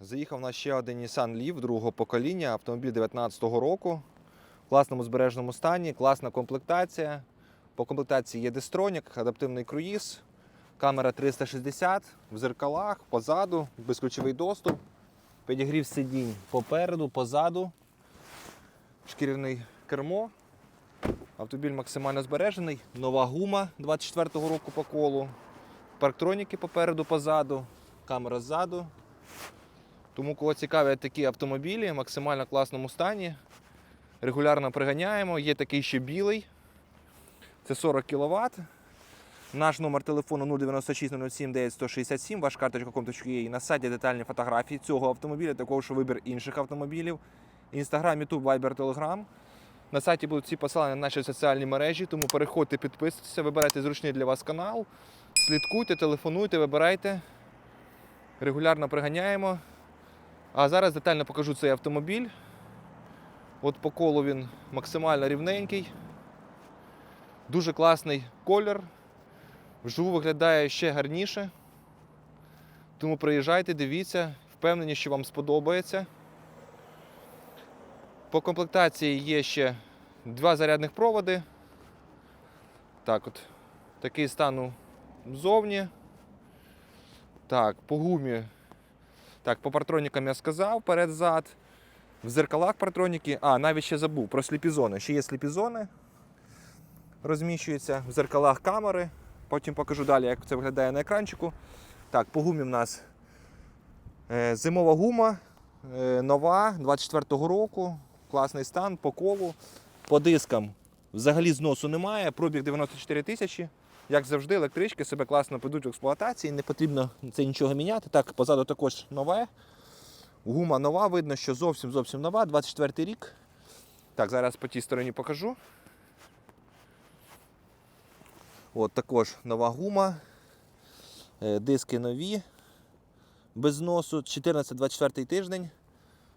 Заїхав на ще один Nissan Leaf другого покоління, автомобіль 19-го року. В класному збережному стані, класна комплектація. По комплектації є дистронік, адаптивний круїз, камера 360 в зеркалах, позаду, безключовий доступ, підігрів сидінь попереду, позаду, шкіряний кермо. Автомобіль максимально збережений, нова гума 24-го року по колу, парктроніки попереду, позаду, камера ззаду. Тому, кого цікавлять такі автомобілі в максимально класному стані, регулярно приганяємо. Є такий ще білий. Це 40 кВт. Наш номер телефону 096 07 9167, ваш карточка com.ua. На сайті детальні фотографії цього автомобіля, також вибір інших автомобілів. Інстаграм, Ютуб, Вайбер, Телеграм. На сайті будуть всі посилання на наші соціальні мережі, тому переходьте, підписуйтесь, вибирайте зручний для вас канал, слідкуйте, телефонуйте, вибирайте. Регулярно приганяємо. А зараз детально покажу цей автомобіль. От по колу він максимально рівненький. Дуже класний колір. Вживу виглядає ще гарніше. Тому приїжджайте, дивіться, впевнені, що вам сподобається. По комплектації є ще два зарядних проводи. Так от. Такий стан ззовні. Так, по гумі. Так, по партронікам я сказав, перед-зад. В зеркалах партроніки. А, навіть ще забув про сліпізони. Ще є сліпізони. Розміщуються в зеркалах камери. Потім покажу далі, як це виглядає на екранчику. Так, по гумі в нас е, зимова гума, е, нова 24-го року. Класний стан по колу. По дискам взагалі зносу немає. Пробіг 94 тисячі. Як завжди, електрички себе класно ведуть в експлуатації, не потрібно це нічого міняти. Так, позаду також нове. Гума нова, видно, що зовсім зовсім нова, 24 рік. Так, зараз по тій стороні покажу. От також нова гума. Е, Диски нові. Без зносу. 14-24 тиждень.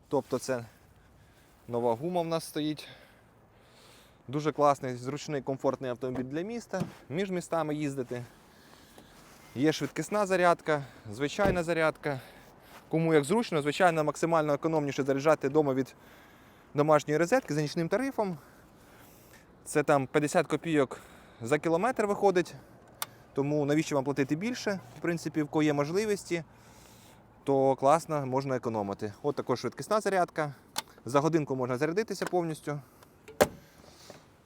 Тобто це нова гума в нас стоїть. Дуже класний, зручний, комфортний автомобіль для міста. Між містами їздити. Є швидкісна зарядка, звичайна зарядка. Кому як зручно, звичайно, максимально економніше заряджати вдома від домашньої розетки за нічним тарифом. Це там 50 копійок за кілометр виходить. Тому навіщо вам платити більше? В принципі, в кого є можливості, то класно, можна економити. От також швидкісна зарядка. За годинку можна зарядитися повністю.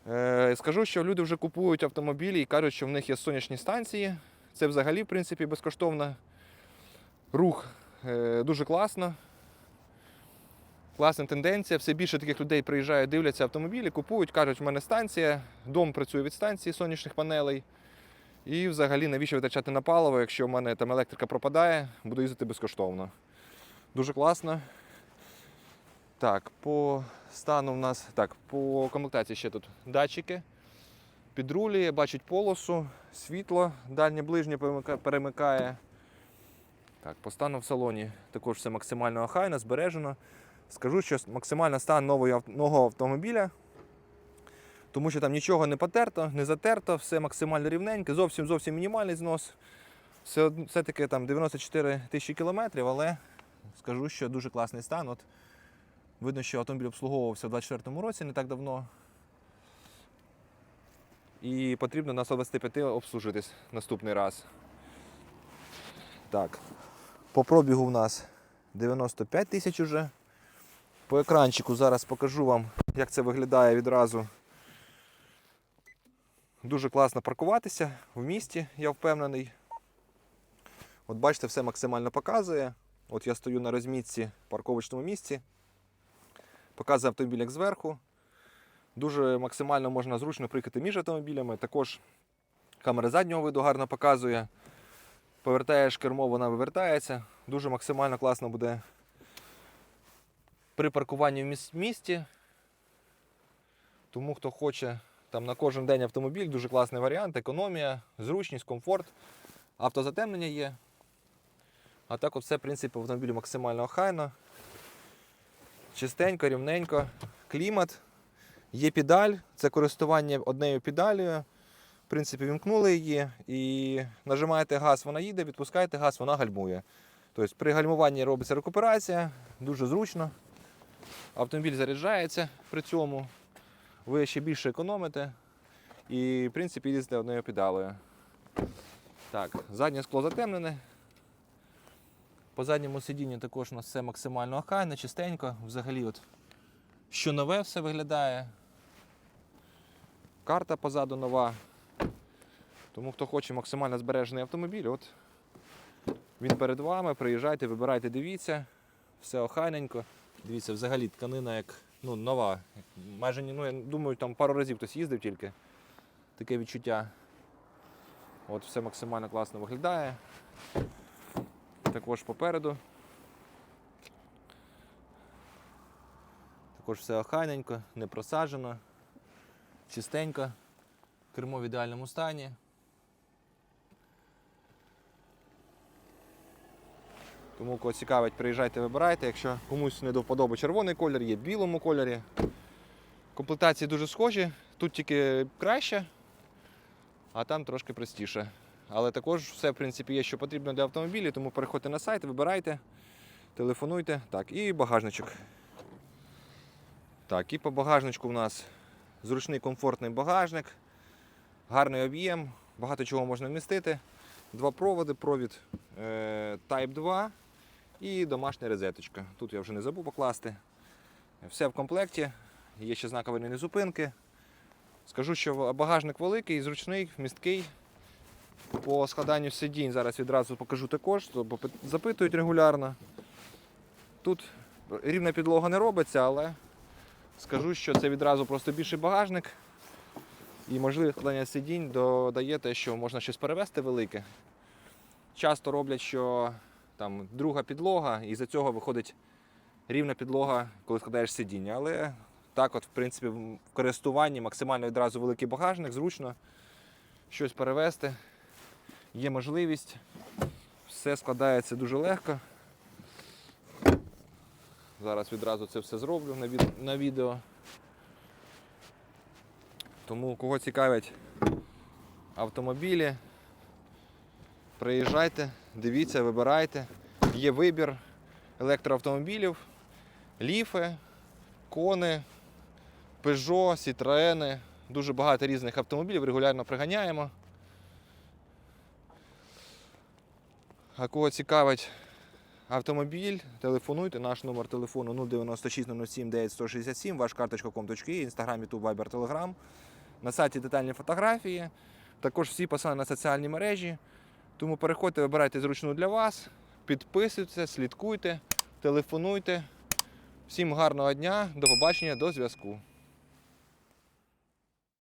Е, Скажу, що люди вже купують автомобілі і кажуть, що в них є сонячні станції. Це взагалі, в принципі, безкоштовно. Рух е, дуже класно. Класна тенденція. Все більше таких людей приїжджають, дивляться автомобілі, купують, кажуть, в мене станція, дом працює від станції сонячних панелей. І взагалі навіщо витрачати на паливо, якщо в мене там електрика пропадає, буду їздити безкоштовно. Дуже класно. Так, по стану в нас. Так, по комплектації ще тут датчики. Підрулює, бачить полосу, світло, дальнє ближнє перемикає. Так, по стану в салоні також все максимально охайно, збережено. Скажу, що максимально стан нового автомобіля, тому що там нічого не потерто, не затерто, все максимально рівненьке, зовсім зовсім мінімальний знос. Все, все-таки там 94 тисячі кілометрів, але скажу, що дуже класний стан. От видно, що автомобіль обслуговувався в 24-му році не так давно. І потрібно на 125 обслужитись наступний раз. Так. По пробігу в нас 95 тисяч уже. По екранчику зараз покажу вам, як це виглядає відразу. Дуже класно паркуватися в місті, я впевнений. От бачите, все максимально показує. От я стою на розмітці в парковочному місці. Показує автомобіль як зверху. Дуже максимально можна зручно приїхати між автомобілями. Також камера заднього виду гарно показує. Повертаєш кермо, вона вивертається. Дуже максимально класно буде при паркуванні в місті. Тому хто хоче там на кожен день автомобіль, дуже класний варіант, економія, зручність, комфорт, автозатемнення є. А так от все, в принципі, в автомобілі максимально охайно. Чистенько, рівненько, клімат. Є педаль, це користування однією педалею. В принципі, вімкнули її і нажимаєте газ, вона їде, відпускаєте газ, вона гальмує. Тобто при гальмуванні робиться рекуперація, дуже зручно. Автомобіль заряджається при цьому, ви ще більше економите і, в принципі, їздите одною педалею. Так, заднє скло затемнене. По задньому сидінню також у нас все максимально охайно, чистенько. Взагалі, от, що нове все виглядає. Карта позаду нова. Тому хто хоче максимально збережений автомобіль, от він перед вами, приїжджайте, вибирайте, дивіться, все охайненько. Дивіться, взагалі тканина як ну, нова. Майже ну, я думаю, там пару разів хтось їздив тільки. Таке відчуття. От все максимально класно виглядає. Також попереду. Також все охайненько, не просаджено, чистенько, кермо в ідеальному стані. Тому кого цікавить, приїжджайте, вибирайте. Якщо комусь не до вподоби червоний колір, є в білому кольорі. Комплектації дуже схожі. Тут тільки краще, а там трошки простіше. Але також все, в принципі, є, що потрібно для автомобілів, тому переходьте на сайт, вибирайте, телефонуйте. Так, і багажничок. Так, і по багажничку у нас зручний комфортний багажник, гарний об'єм, багато чого можна вмістити. Два проводи, провід е, Type 2 і домашня розеточка. Тут я вже не забув покласти. Все в комплекті, є ще знак аварійної зупинки. Скажу, що багажник великий, зручний, вмісткий. По складанню сидінь зараз відразу покажу також, бо запитують регулярно. Тут рівна підлога не робиться, але скажу, що це відразу просто більший багажник. І можливе складання сидінь додає те, що можна щось перевезти велике. Часто роблять, що там друга підлога, і за цього виходить рівна підлога, коли складаєш сидіння. Але так, от, в принципі, в користуванні максимально відразу великий багажник, зручно щось перевезти. Є можливість. Все складається дуже легко. Зараз відразу це все зроблю на, відео. Тому кого цікавлять автомобілі, приїжджайте, дивіться, вибирайте. Є вибір електроавтомобілів, ліфи, кони, Peugeot, Citroen. Дуже багато різних автомобілів, регулярно приганяємо. А кого цікавить автомобіль, телефонуйте. Наш номер телефону 096 07 9167, ваш карточка.com.ua, інстаграм, ютуб, вайбер, телеграм. На сайті детальні фотографії. Також всі посилання на соціальні мережі. Тому переходьте, вибирайте зручну для вас, підписуйтесь, слідкуйте, телефонуйте. Всім гарного дня, до побачення, до зв'язку.